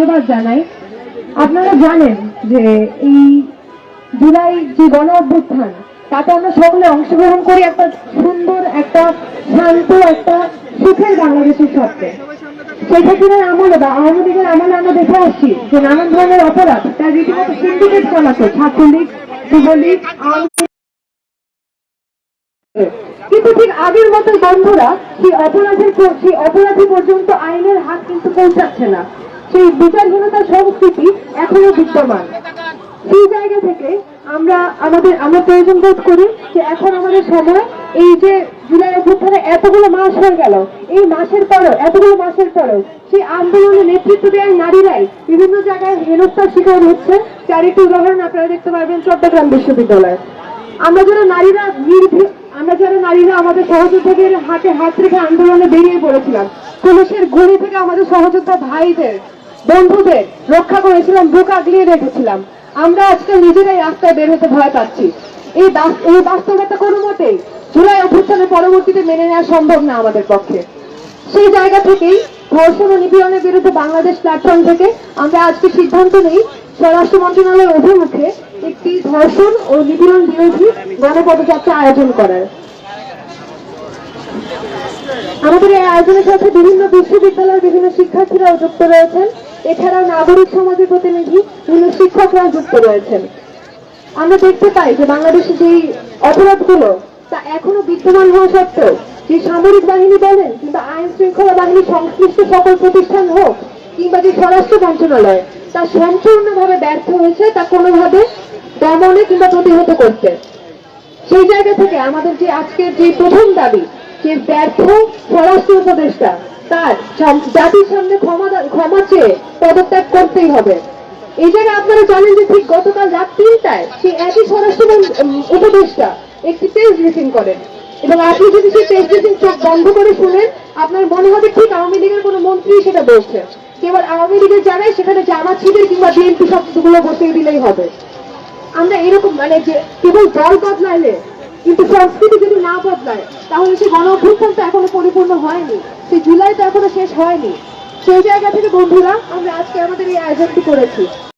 ধন্যবাদ জানাই। আপনারা জানেন যে এই জুলাই যে গণ অভ্যুত্থান, তাতে আমরা সকলে অংশগ্রহণ করি একটা সুন্দর, একটা শান্ত, একটা সুখের বাংলাদেশের স্বপ্নে। শেখ হাসিনার আমলে বা আওয়ামী লীগের আমলে আমরা দেখে আসছি যে নানান ধরনের অপরাধ, তার রীতিমতো সিন্ডিকেট চালাতো, ছাত্রলীগ, যুবলীগ কিন্তু ঠিক আগের মতো বন্ধুরা সেই অপরাধের সেই অপরাধী পর্যন্ত আইনের হাত কিন্তু পৌঁছাচ্ছে না। সেই বিচারহীনতার সংস্কৃতি এখনও বিদ্যমান। সেই জায়গা থেকে আমরা আমাদের, আমরা প্রয়োজন বোধ করি যে এখন আমাদের সময় এই যে জুলাই অভ্যুত্থানে এতগুলো মাস হয়ে গেল, এই মাসের পরও, এতগুলো মাসের পরও সেই আন্দোলনে নেতৃত্ব দেওয়ার নারীরাই বিভিন্ন জায়গায় হেনস্থার শিকার হচ্ছে। তার একটি উদাহরণ আপনারা দেখতে পারবেন চট্টগ্রাম বিশ্ববিদ্যালয়ে। আমরা যারা নারীরা নির্ভীক আমরা যারা নারীরা আমাদের সহযোদ্ধাদের হাতে হাত রেখে আন্দোলনে বেরিয়ে পড়েছিলাম, পুলিশের গুলি থেকে আমাদের সহযোদ্ধা ভাইদের বন্ধুদের রক্ষা করেছিলাম, বুক আগলিয়ে রেখেছিলাম। আমরা আজকে নিজেরাই রাস্তায় বের হতে ভয় পাচ্ছি। এই এই বাস্তবতা কোনো মতেই জুলাই অভ্যুত্থানের পরবর্তীতে মেনে নেওয়া সম্ভব না আমাদের পক্ষে। সেই জায়গা থেকেই ধর্ষণ ও নিপীড়নের বিরুদ্ধে বাংলাদেশ প্ল্যাটফর্ম থেকে আমরা আজকে সিদ্ধান্ত নেই। স্বরাষ্ট্র মন্ত্রণালয়ের অভিমুখে একটি ধর্ষণ ও নিপীড়ন বিরোধী গণপদযাত্রা আয়োজন করার। আমাদের এই আয়োজনের সাথে বিভিন্ন বিশ্ববিদ্যালয়ের বিভিন্ন শিক্ষার্থীরাও যুক্ত রয়েছেন। এছাড়াও নাগরিক সমাজের প্রতিনিধি বিভিন্ন শিক্ষকরাও যুক্ত রয়েছেন। আমরা দেখতে পাই যে বাংলাদেশে যেই অপরাধগুলো, তা এখনও বিদ্যমান হওয়া সত্ত্বেও, যে সামরিক বাহিনী বলেন কিংবা আইন শৃঙ্খলা বাহিনী সংশ্লিষ্ট সকল প্রতিষ্ঠান হোক, কিংবা যে স্বরাষ্ট্র মন্ত্রণালয়, তা সম্পূর্ণভাবে ব্যর্থ হয়েছে, তা কোনোভাবে দমনে কিংবা প্রতিহত করতে। সেই জায়গা থেকে আমাদের যে আজকের যে প্রথম দাবি, যে ব্যর্থ স্বরাষ্ট্র উপদেষ্টা তার জাতির সামনে ক্ষমা ক্ষমা চেয়ে পদত্যাগ করতেই হবে। এই জায়গায় আপনারা জানেন যে ঠিক গতকাল রাত তিনটায় সেই একই স্বরাষ্ট্র উপদেষ্টা একটি প্রেস ব্রিফিং করেন। এবং আপনি যদি সেই প্রেস ব্রিফিং চোখ বন্ধ করে শুনেন, আপনার মনে হবে ঠিক আওয়ামী লীগের কোনো মন্ত্রী সেটা বলছে। কেবল আওয়ামী লীগের জায়গায় সেখানে জামা শিবির কিংবা বিএনপি শব্দগুলো বসিয়ে দিলেই হবে। আমরা এরকম মানে যে কেবল দল বদলাইলে কিন্তু সংস্কৃতি যদি না বদলায়, তাহলে সে গণ অভ্যুত্থান তো এখনও পরিপূর্ণ হয়নি। সেই জুলাই তো এখনও শেষ হয়নি। সেই জায়গা থেকে বন্ধুরা, আমরা আজকে আমাদের এই আয়োজনটি করেছি।